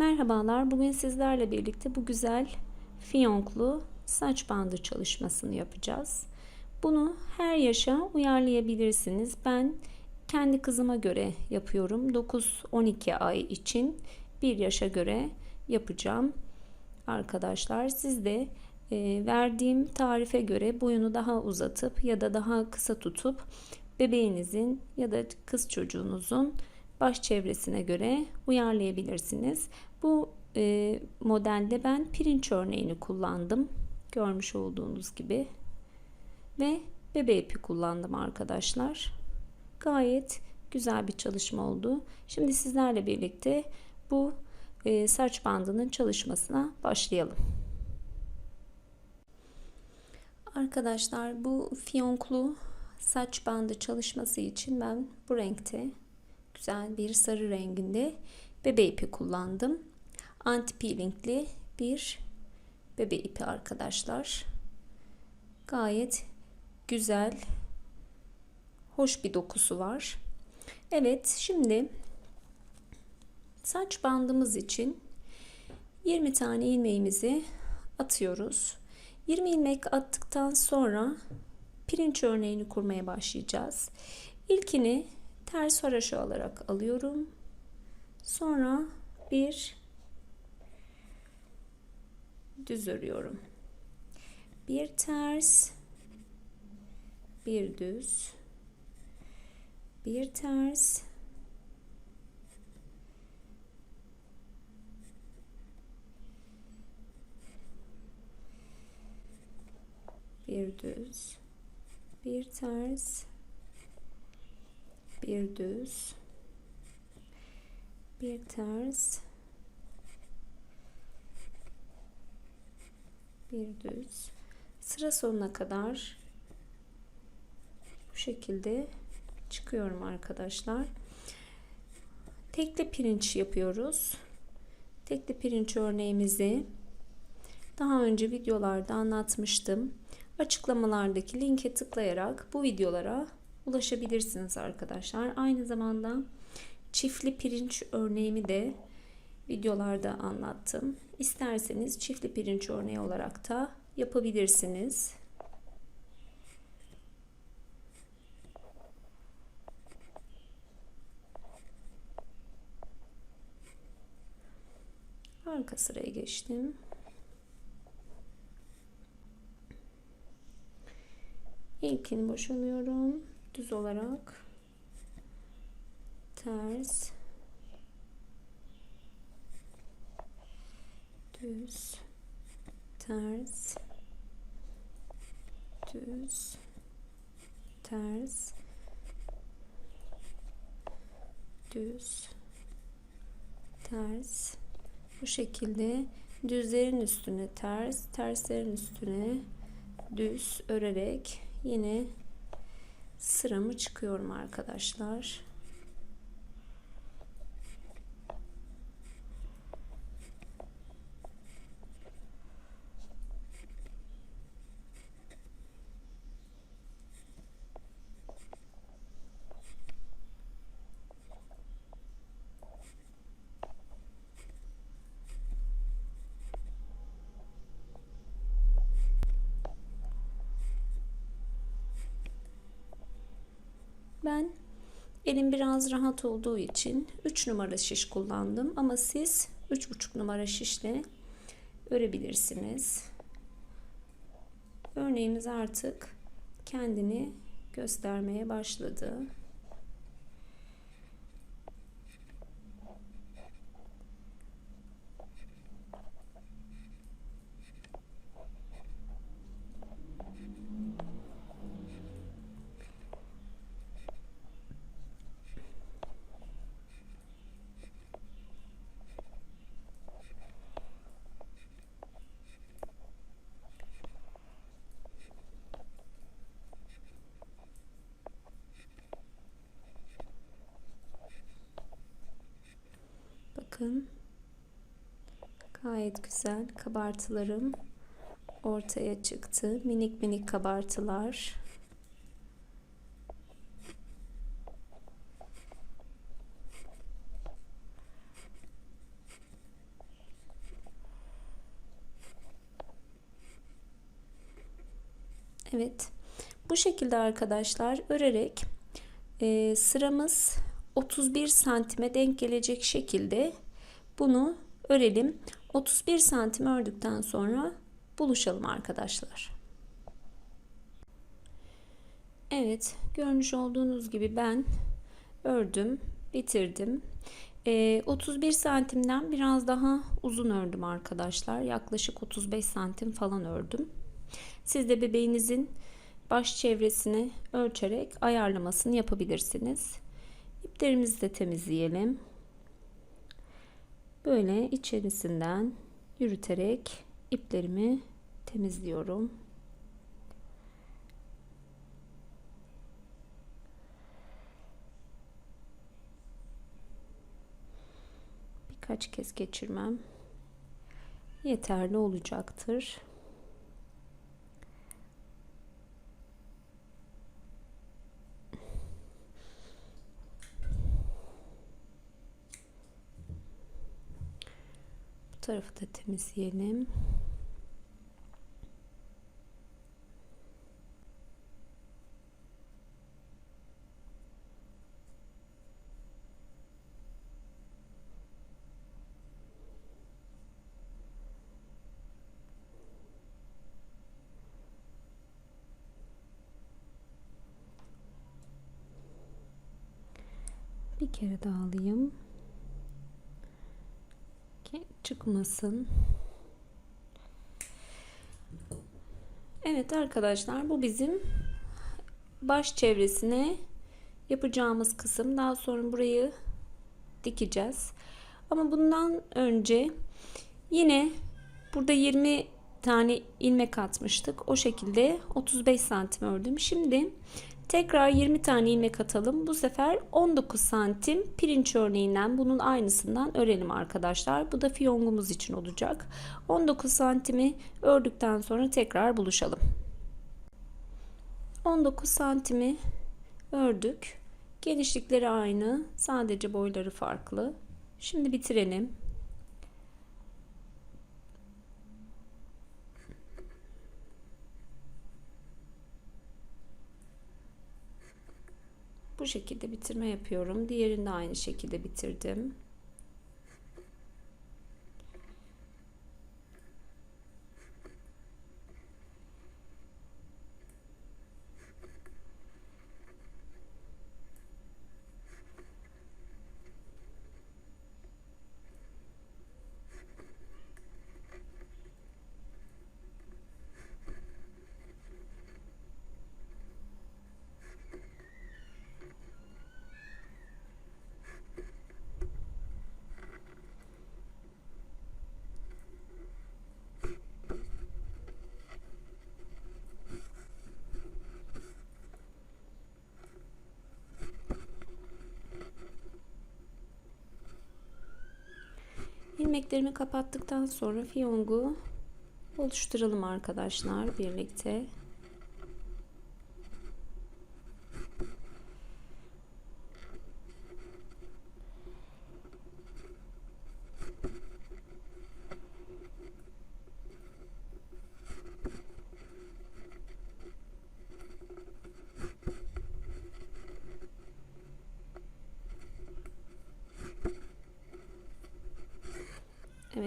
Merhabalar. Bugün sizlerle birlikte bu güzel fiyonklu saç bandı çalışmasını yapacağız. Bunu her yaşa uyarlayabilirsiniz. Ben kendi kızıma göre yapıyorum. 9-12 ay için bir yaşa göre yapacağım. Arkadaşlar siz de e, verdiğim tarife göre boyunu daha uzatıp ya da daha kısa tutup bebeğinizin ya da kız çocuğunuzun baş çevresine göre uyarlayabilirsiniz. Bu e, modelde ben pirinç örneğini kullandım. Görmüş olduğunuz gibi. Ve bebe ipi kullandım arkadaşlar. Gayet güzel bir çalışma oldu. Şimdi sizlerle birlikte bu e, saç bandının çalışmasına başlayalım. Arkadaşlar bu fiyonklu saç bandı çalışması için ben bu renkte güzel bir sarı renginde bebe ipi kullandım. Anti peelingli bir bebe ipi arkadaşlar. Gayet güzel, hoş bir dokusu var. Evet, şimdi saç bandımız için 20 tane ilmeğimizi atıyoruz. 20 ilmek attıktan sonra pirinç örneğini kurmaya başlayacağız. İlkini ters haraşo alarak alıyorum. Sonra bir düz örüyorum. Bir ters, bir düz, bir ters, bir düz, bir ters, bir düz, bir ters, bir düz. Sıra sonuna kadar bu şekilde çıkıyorum arkadaşlar. Tekli pirinç yapıyoruz. Tekli pirinç örneğimizi daha önce videolarda anlatmıştım. Açıklamalardaki linke tıklayarak bu videolara ulaşabilirsiniz arkadaşlar. Aynı zamanda çiftli pirinç örneğimi de videolarda anlattım. İsterseniz çiftli pirinç örneği olarak da yapabilirsiniz. Arka sıraya geçtim. İlkini boşalıyorum. Düz olarak ters düz. Ters. Düz. Ters. Düz. Ters. Bu şekilde düzlerin üstüne ters terslerin üstüne düz örerek yine sıramı çıkıyorum arkadaşlar. Ben elim biraz rahat olduğu için 3 numara şiş kullandım ama siz 3,5 numara şişle örebilirsiniz. Örneğimiz artık kendini göstermeye başladı. bakın. Gayet güzel kabartılarım ortaya çıktı. Minik minik kabartılar. Evet. Bu şekilde arkadaşlar örerek e, sıramız 31 santime denk gelecek şekilde bunu örelim. 31 santim ördükten sonra buluşalım arkadaşlar. Evet görmüş olduğunuz gibi ben ördüm bitirdim. E, 31 santimden biraz daha uzun ördüm arkadaşlar. Yaklaşık 35 santim falan ördüm. Siz de bebeğinizin baş çevresini ölçerek ayarlamasını yapabilirsiniz. İplerimizi de temizleyelim. Böyle içerisinden yürüterek iplerimi temizliyorum. Birkaç kez geçirmem yeterli olacaktır. Tarafı da temizleyelim. Bir kere daha alayım ki çıkmasın. Evet arkadaşlar bu bizim baş çevresine yapacağımız kısım. Daha sonra burayı dikeceğiz. Ama bundan önce yine burada 20 tane ilmek atmıştık. O şekilde 35 santim ördüm. Şimdi Tekrar 20 tane ilmek atalım. Bu sefer 19 santim pirinç örneğinden bunun aynısından örelim arkadaşlar. Bu da fiyongumuz için olacak. 19 santimi ördükten sonra tekrar buluşalım. 19 santimi ördük. Genişlikleri aynı. Sadece boyları farklı. Şimdi bitirelim. Bu şekilde bitirme yapıyorum. Diğerini de aynı şekilde bitirdim. İlmeklerimi kapattıktan sonra fiyongu oluşturalım arkadaşlar birlikte.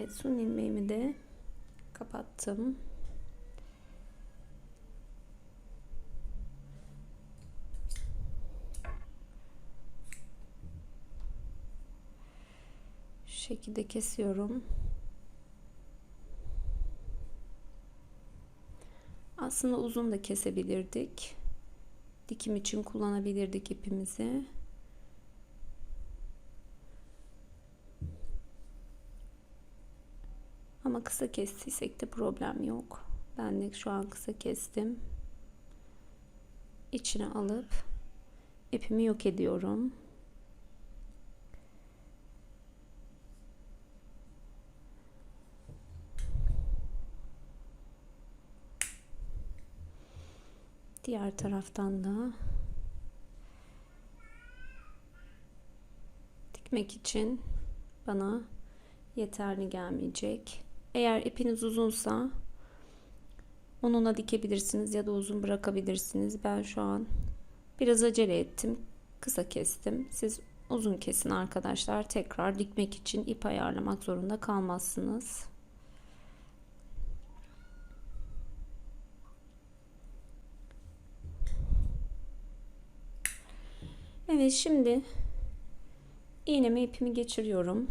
Evet son ilmeğimi de kapattım. Şekilde kesiyorum. Aslında uzun da kesebilirdik. Dikim için kullanabilirdik ipimizi. Ama kısa kestiysek de problem yok. Ben de şu an kısa kestim. İçine alıp ipimi yok ediyorum. Diğer taraftan da dikmek için bana yeterli gelmeyecek. Eğer ipiniz uzunsa onunla dikebilirsiniz ya da uzun bırakabilirsiniz. Ben şu an biraz acele ettim. Kısa kestim. Siz uzun kesin arkadaşlar. Tekrar dikmek için ip ayarlamak zorunda kalmazsınız. Evet şimdi iğnemi ipimi geçiriyorum.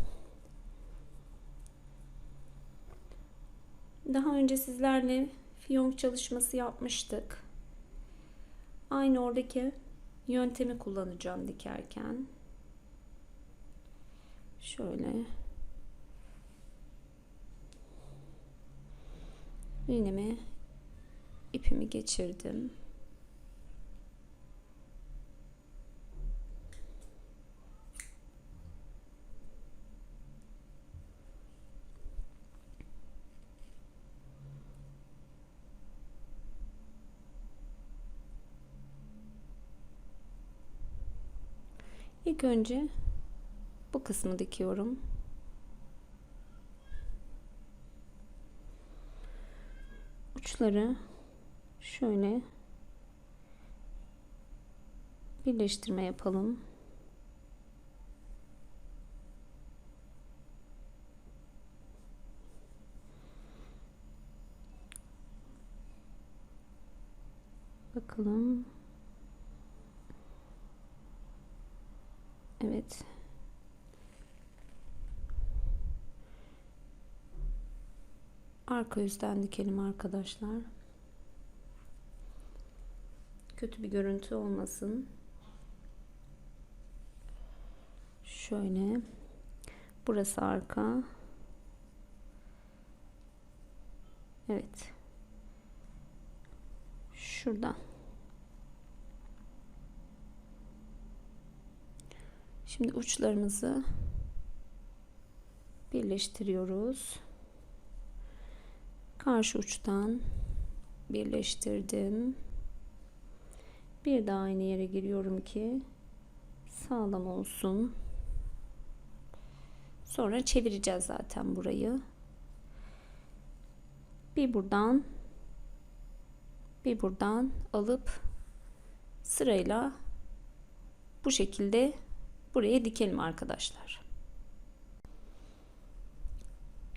Daha önce sizlerle fiyonk çalışması yapmıştık. Aynı oradaki yöntemi kullanacağım dikerken. Şöyle iğnemi ipimi geçirdim. Önce bu kısmı dikiyorum. Uçları şöyle birleştirme yapalım. Bakalım. Evet. Arka yüzden dikelim arkadaşlar. Kötü bir görüntü olmasın. Şöyle. Burası arka. Evet. Şuradan. Şimdi uçlarımızı birleştiriyoruz. Karşı uçtan birleştirdim. Bir daha aynı yere giriyorum ki sağlam olsun. Sonra çevireceğiz zaten burayı. Bir buradan bir buradan alıp sırayla bu şekilde buraya dikelim arkadaşlar.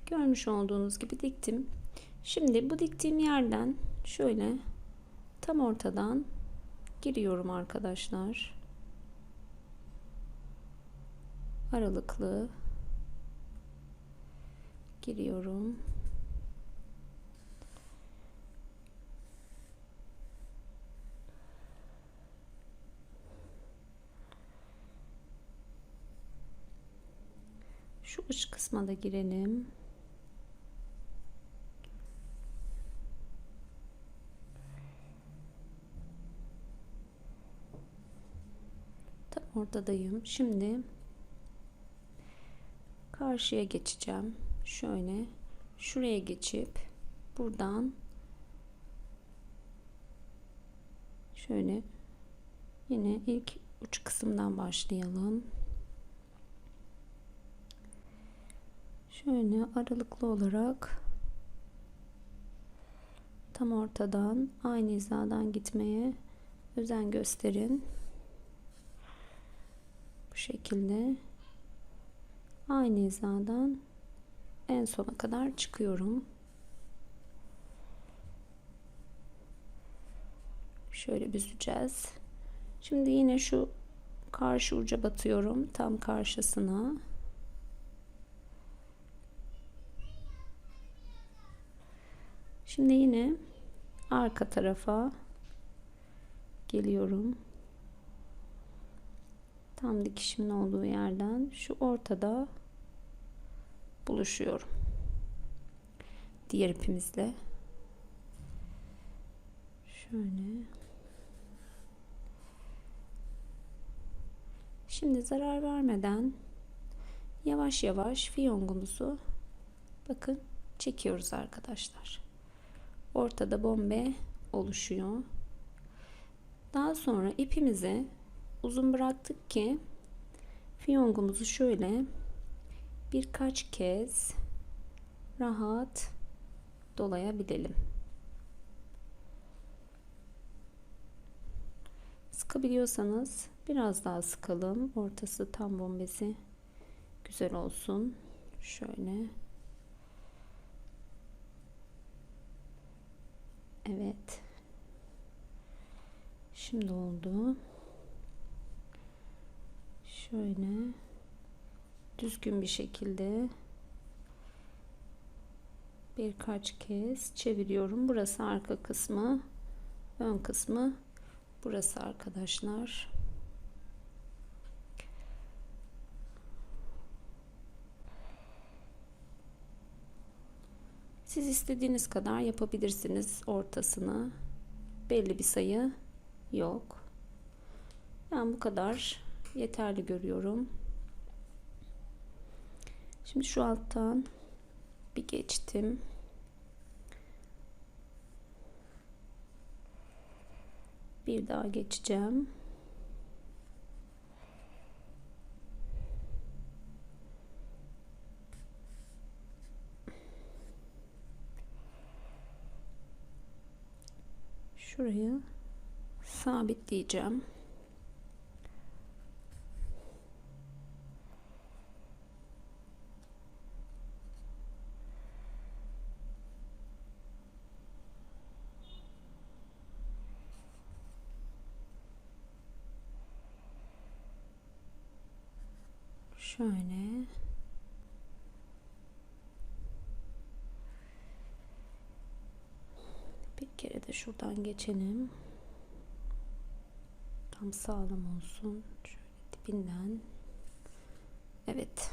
Görmüş olduğunuz gibi diktim. Şimdi bu diktiğim yerden şöyle tam ortadan giriyorum arkadaşlar. Aralıklı giriyorum. Şu uç kısma da girelim. Tam ortadayım. Şimdi karşıya geçeceğim. Şöyle şuraya geçip buradan şöyle yine ilk uç kısımdan başlayalım. Şöyle aralıklı olarak tam ortadan aynı hizadan gitmeye özen gösterin. Bu şekilde aynı hizadan en sona kadar çıkıyorum. Şöyle büzeceğiz. Şimdi yine şu karşı uca batıyorum. Tam karşısına. Şimdi yine arka tarafa geliyorum. Tam dikişimin olduğu yerden şu ortada buluşuyorum. Diğer ipimizle. Şöyle. Şimdi zarar vermeden yavaş yavaş fiyongumuzu bakın çekiyoruz arkadaşlar ortada bombe oluşuyor. Daha sonra ipimizi uzun bıraktık ki fiyongumuzu şöyle birkaç kez rahat dolayabilelim. Sıkabiliyorsanız biraz daha sıkalım. Ortası tam bombesi güzel olsun. Şöyle Evet. Şimdi oldu. Şöyle düzgün bir şekilde birkaç kez çeviriyorum. Burası arka kısmı, ön kısmı burası arkadaşlar. Siz istediğiniz kadar yapabilirsiniz ortasını. Belli bir sayı yok. Ben bu kadar yeterli görüyorum. Şimdi şu alttan bir geçtim. Bir daha geçeceğim. Şurayı sabitleyeceğim. Şöyle. Bir kere de şuradan geçelim. Tam sağlam olsun. Şöyle dibinden. Evet.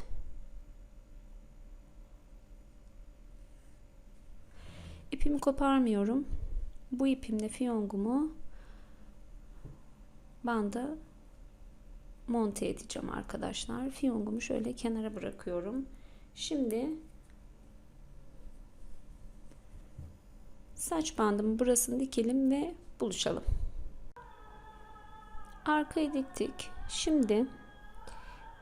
İpimi koparmıyorum. Bu ipimle fiyongumu banda monte edeceğim arkadaşlar. Fiyongumu şöyle kenara bırakıyorum. Şimdi saç bandımı burasını dikelim ve buluşalım. Arkayı diktik. Şimdi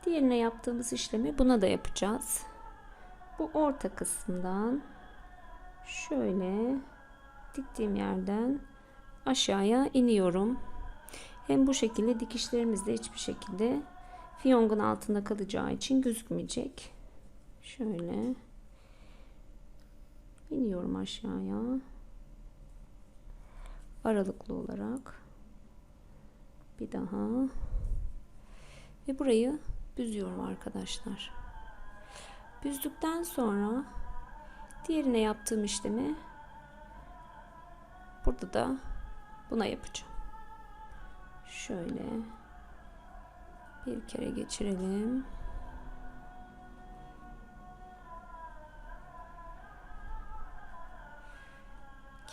diğerine yaptığımız işlemi buna da yapacağız. Bu orta kısımdan şöyle diktiğim yerden aşağıya iniyorum. Hem bu şekilde dikişlerimiz de hiçbir şekilde fiyongun altında kalacağı için gözükmeyecek. Şöyle iniyorum aşağıya. Aralıklı olarak. Bir daha. Ve burayı büzüyorum arkadaşlar. Büzdükten sonra diğerine yaptığım işlemi burada da buna yapacağım. Şöyle bir kere geçirelim.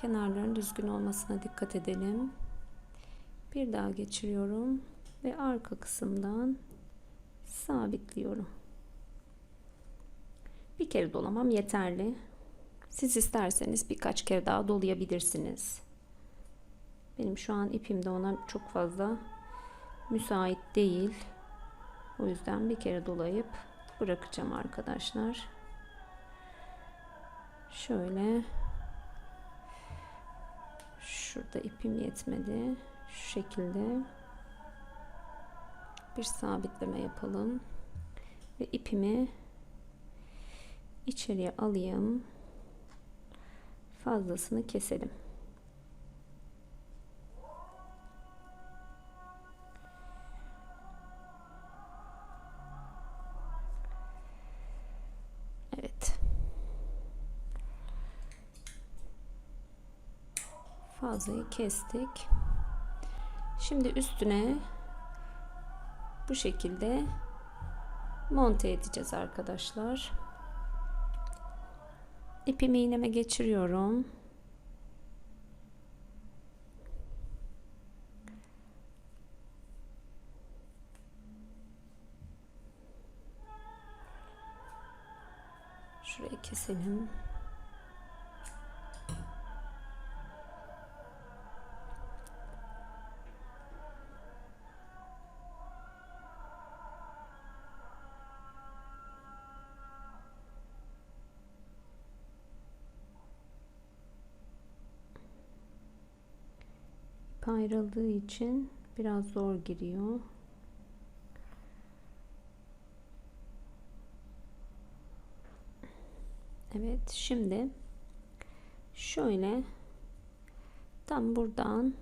Kenarların düzgün olmasına dikkat edelim. Bir daha geçiriyorum ve arka kısımdan sabitliyorum. Bir kere dolamam yeterli. Siz isterseniz birkaç kere daha dolayabilirsiniz. Benim şu an ipim de ona çok fazla müsait değil. O yüzden bir kere dolayıp bırakacağım arkadaşlar. Şöyle şurada ipim yetmedi. Şu şekilde bir sabitleme yapalım ve ipimi içeriye alayım. Fazlasını keselim. Fazlayı kestik. Şimdi üstüne bu şekilde monte edeceğiz arkadaşlar. İpimi iğneme geçiriyorum. Şurayı keselim. Ayrıldığı için biraz zor giriyor. Evet şimdi şöyle tam buradan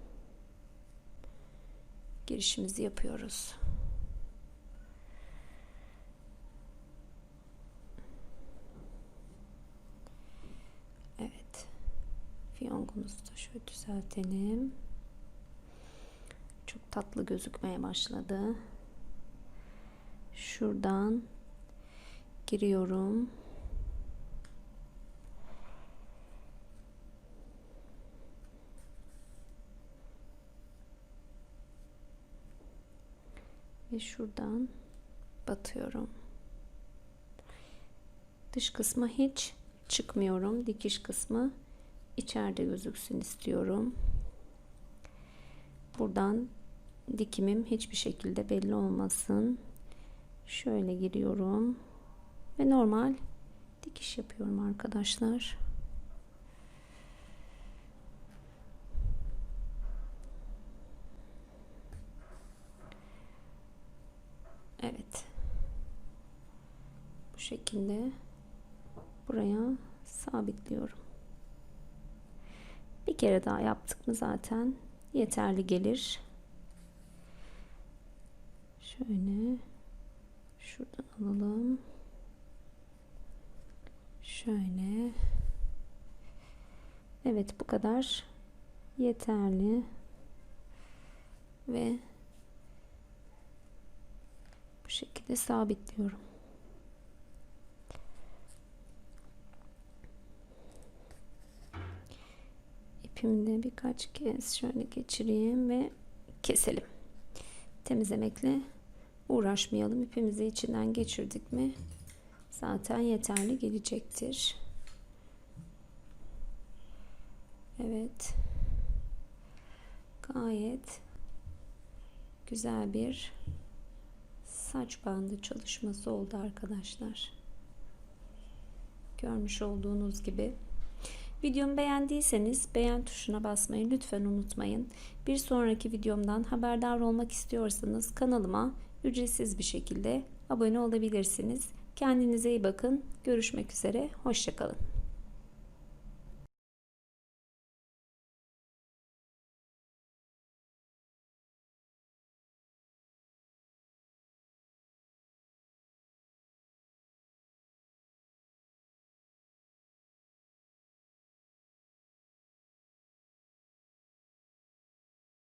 girişimizi yapıyoruz. Evet. Fiyonkumuzu da şöyle düzeltelim. Tatlı gözükmeye başladı. Şuradan giriyorum. Ve şuradan batıyorum. Dış kısma hiç çıkmıyorum. Dikiş kısmı içeride gözüksün istiyorum. Buradan dikimim hiçbir şekilde belli olmasın. Şöyle giriyorum ve normal dikiş yapıyorum arkadaşlar. Evet. Bu şekilde buraya sabitliyorum. Bir kere daha yaptık mı zaten yeterli gelir. Şöyle şuradan alalım. Şöyle. Evet bu kadar yeterli. Ve bu şekilde sabitliyorum. İpimi de birkaç kez şöyle geçireyim ve keselim. Temizlemekle uğraşmayalım. İpimizi içinden geçirdik mi zaten yeterli gelecektir. Evet. Gayet güzel bir saç bandı çalışması oldu arkadaşlar. Görmüş olduğunuz gibi. Videomu beğendiyseniz beğen tuşuna basmayı lütfen unutmayın. Bir sonraki videomdan haberdar olmak istiyorsanız kanalıma ücretsiz bir şekilde abone olabilirsiniz. Kendinize iyi bakın. Görüşmek üzere. Hoşçakalın.